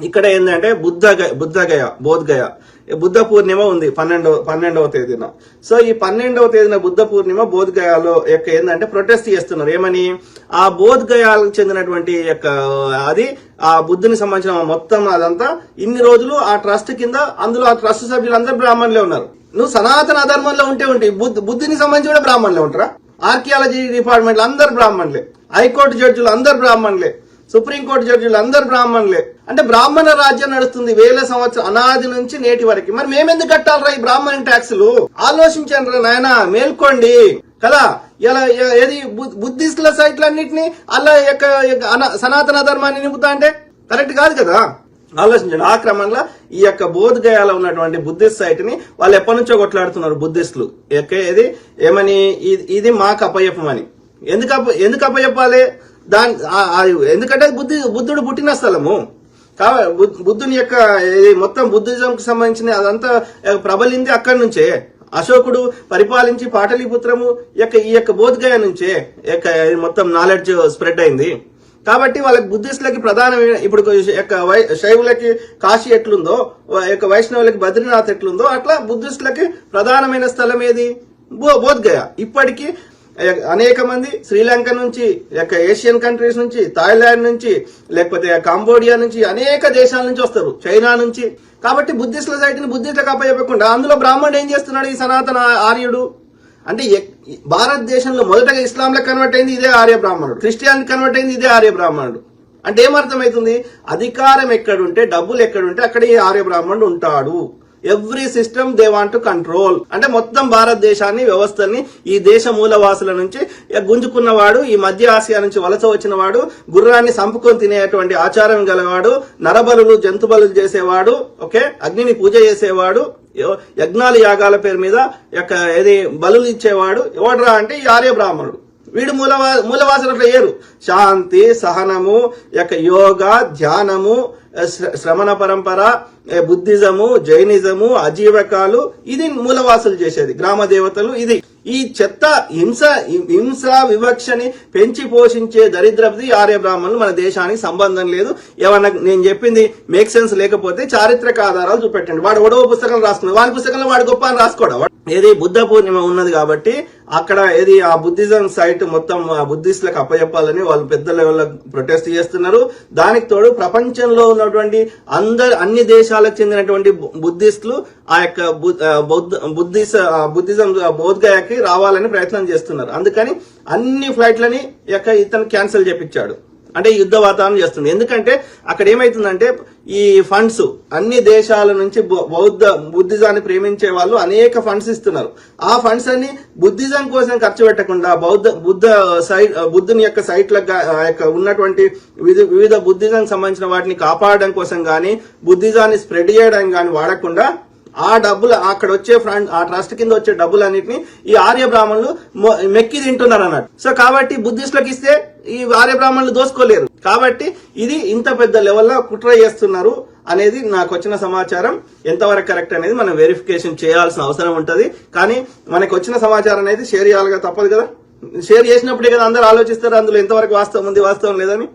ఇక్కడ ఏంటంటే బుద్ధగయ బుద్ధగయ బోధ్గయ బుద్ధ పూర్ణిమ ఉంది పన్నెండవ పన్నెండవ తేదీన. సో ఈ పన్నెండవ తేదీన బుద్ధ పూర్ణిమ బోధ్గయాలో యొక్క ఏంటంటే ప్రొటెస్ట్ చేస్తున్నారు. ఏమని? ఆ బోధ్గయాలకు చెందినటువంటి యొక్క అది ఆ బుద్ధుని సంబంధించిన మొత్తం అదంతా ఇన్ని రోజులు ఆ ట్రస్ట్ కింద అందులో ఆ ట్రస్ట్ సభ్యులందరూ బ్రాహ్మణులే ఉన్నారు. నువ్వు సనాతన ధర్మంలో ఉంటే ఉంటే బుద్ధ బుద్ధిని సంబంధించి కూడా బ్రాహ్మణులే ఉంటారా? ఆర్కియాలజీ డిపార్ట్మెంట్ అందరు బ్రాహ్మణులే. హైకోర్టు జడ్జిలు అందరు బ్రాహ్మణులే. సుప్రీంకోర్టు జడ్జిలు అందరు బ్రాహ్మణులే. అంటే బ్రాహ్మణ రాజ్యం నడుస్తుంది వేల సంవత్సరం అనాది నుంచి నేటి వరకు. మరి మేమెందుకు కట్టాలరా ఈ బ్రాహ్మణ ట్యాక్సులు? ఆలోచించండి రా నాయన మేల్కోండి. కదా ఇలా ఏది బు- బుద్ధిస్టుల సైట్లన్నింటినీ అలా యొక్క సనాతన ధర్మాన్ని నింపుతా అంటే? కరెక్ట్ కాదు కదా? ఆలోచించండి. ఆ క్రమంలో ఈ యొక్క బోధగయాలో ఉన్నటువంటి బుద్ధిస్ట్ సైట్ని వాళ్ళు ఎప్పటి నుంచో కొట్లాడుతున్నారు బుద్ధిస్టులు. ఏది? ఏమని? ఇది- ఇది మాకు అప్పయ్యప్పమని ఎందుకు అప్ప ఎందుకు అప్పయ్యప్పాలి దాని ఎందుకంటే బుద్ధి బుద్ధుడు పుట్టిన స్థలము. కాబట్టి బుద్ధుని యొక్క మొత్తం బుద్ధిజంకి సంబంధించిన అదంతా ప్రబలింది అక్కడి నుంచే. అశోకుడు పరిపాలించి పాటలీపుత్రము యొక్క ఈ యొక్క బోధ్గయ నుంచే యొక్క మొత్తం నాలెడ్జ్ స్ప్రెడ్ అయింది. కాబట్టి వాళ్ళకి బుద్ధిస్టులకి ప్రధానమైన ఇప్పుడు యొక్క శైవులకి కాశీ ఎట్లుందో యొక్క వైష్ణవులకి బద్రీనాథ్ ఎట్లుందో అట్లా బుద్ధిస్టులకి ప్రధానమైన స్థలం ఏది? బో- బోధ్గయ. ఇప్పటికీ అనేక మంది శ్రీలంక నుంచి యొక్క ఏషియన్ కంట్రీస్ నుంచి థాయిలాండ్ నుంచి లేకపోతే కాంబోడియా నుంచి అనేక దేశాల నుంచి వస్తారు. చైనా నుంచి. కాబట్టి బుద్ధిస్టుల సైట్ బుద్ధిస్టులకు అప్పచెప్పకుండా అందులో బ్రాహ్మణుడు ఏం చేస్తున్నాడు? ఈ సనాతన ఆర్యుడు. అంటే ఎక్- భారతదేశంలో మొదటగా ఇస్లాంలో కన్వర్ట్ అయింది ఇదే ఆర్య బ్రాహ్మణుడు. క్రిస్టియానికి కన్వర్ట్ అయింది ఇదే ఆర్య బ్రాహ్మణుడు. అంటే ఏమర్థమవుతుంది అధికారం ఎక్కడుంటే డబ్బులు ఎక్కడుంటే అక్కడ ఈ ఆర్య బ్రాహ్మణుడు ఉంటాడు. Every system they want to control. అంటే మొత్తం భారతదేశాన్ని వ్యవస్థని ఈ దేశ మూలవాసుల నుంచి గుంజుకున్నవాడు ఈ మధ్య ఆసియా నుంచి వలస వచ్చిన వాడు గుర్రాన్ని సంపుకొని తినేటువంటి ఆచారం గలవాడు నరబలులు జంతుబలు చేసేవాడు ఓకే? అగ్నిని పూజ చేసేవాడు యజ్ఞాలు యాగాల పేరు మీద యొక్క ఏది బలులు ఇచ్చేవాడు ఎవడ్రా అంటే ఈ ఆర్య బ్రాహ్మణుడు వీడు మూలవా మూలవాసులు అట్లా ఏరు శాంతి సహనము యొక్క యోగ ధ్యానము శ్ర- శ్రమణ పరంపర బుద్ధిజము జైనిజము అజీవకాలు ఇది మూలవాసులు చేసేది. గ్రామ దేవతలు ఇది. ఈ చెత్త హింస హింస వివక్షని పెంచి పోషించే దరిద్రపతి ఆర్య బ్రాహ్మణులు మన దేశానికి సంబంధం లేదు. ఏమన్నా నేను చెప్పింది మేక్ సెన్స్ లేకపోతే చారిత్రక ఆధారాలు చూపెట్టండి. వాడు ఒడవ పుస్తకం రాసుకున్నాడు. వాడి పుస్తకంలో వాడు గొప్ప అని రాసుకోవడం. ఏది? బుద్ధ పూర్ణిమ ఉన్నది కాబట్టి అక్కడ ఏది ఆ బుద్ధిజం సైట్ మొత్తం ఆ బుద్ధిస్టులకు అప్పచెప్పాలని వాళ్ళు పెద్ద లెవెల్లో ప్రొటెస్ట్ చేస్తున్నారు. దానికి తోడు ప్రపంచంలో ఉన్నటువంటి అందరు అన్ని దేశాలకు చెందినటువంటి బు- బుద్ధిస్టులు ఆ యొక్క బు- బౌద్ధ బుద్ధిస్ ఆ బుద్ధిజం ఆ రావాలని ప్రయత్నం చేస్తున్నారు. అందుకని అన్ని ఫ్లైట్లని యొక్క ఇతను క్యాన్సిల్ చేపించాడు. అంటే యుద్ధ వాతావరణం చేస్తుంది. ఎందుకంటే అక్కడ ఏమైతుందంటే ఈ ఫండ్స్ అన్ని దేశాల నుంచి బౌద్ధ బుద్ధిజాన్ని ప్రేమించే వాళ్ళు అనేక ఫండ్స్ ఇస్తున్నారు. ఆ ఫండ్స్ అన్ని బుద్ధిజం కోసం ఖర్చు పెట్టకుండా బౌద్ధ బుద్ధ సైట్ బుద్ధుని యొక్క సైట్లకు యొక్క ఉన్నటువంటి వివిధ వివిధ బుద్ధిజం సంబంధించిన వాటిని కాపాడడం కోసం కానీ బుద్ధిజాన్ని స్ప్రెడ్ చేయడం కానీ వాడకుండా ఆ డబ్బులు అక్కడ వచ్చే ఫ్రంట్ ఆ ట్రస్ట్ కింద వచ్చే డబ్బులన్నింటినీ ఈ ఆర్య బ్రాహ్మణులు మెక్కి తింటున్నారు అన్నట్టు. సో కాబట్టి బుద్ధిస్టులకు ఇస్తే ఈ ఆర్య బ్రాహ్మణులు దోసుకోలేరు. కాబట్టి ఇది ఇంత పెద్ద లెవెల్లో కుట్ర చేస్తున్నారు అనేది నాకు వచ్చిన సమాచారం. ఎంతవరకు కరెక్ట్ అనేది మనం వెరిఫికేషన్ చేయాల్సిన అవసరం ఉంటుంది. కానీ మనకు వచ్చిన సమాచారం అనేది షేర్ చేయాలిగా తప్పదు కదా. షేర్ చేసినప్పుడే కదా అందరూ ఆలోచిస్తారు అందులో ఎంతవరకు వాస్తవం ఉంది వాస్తవం లేదని.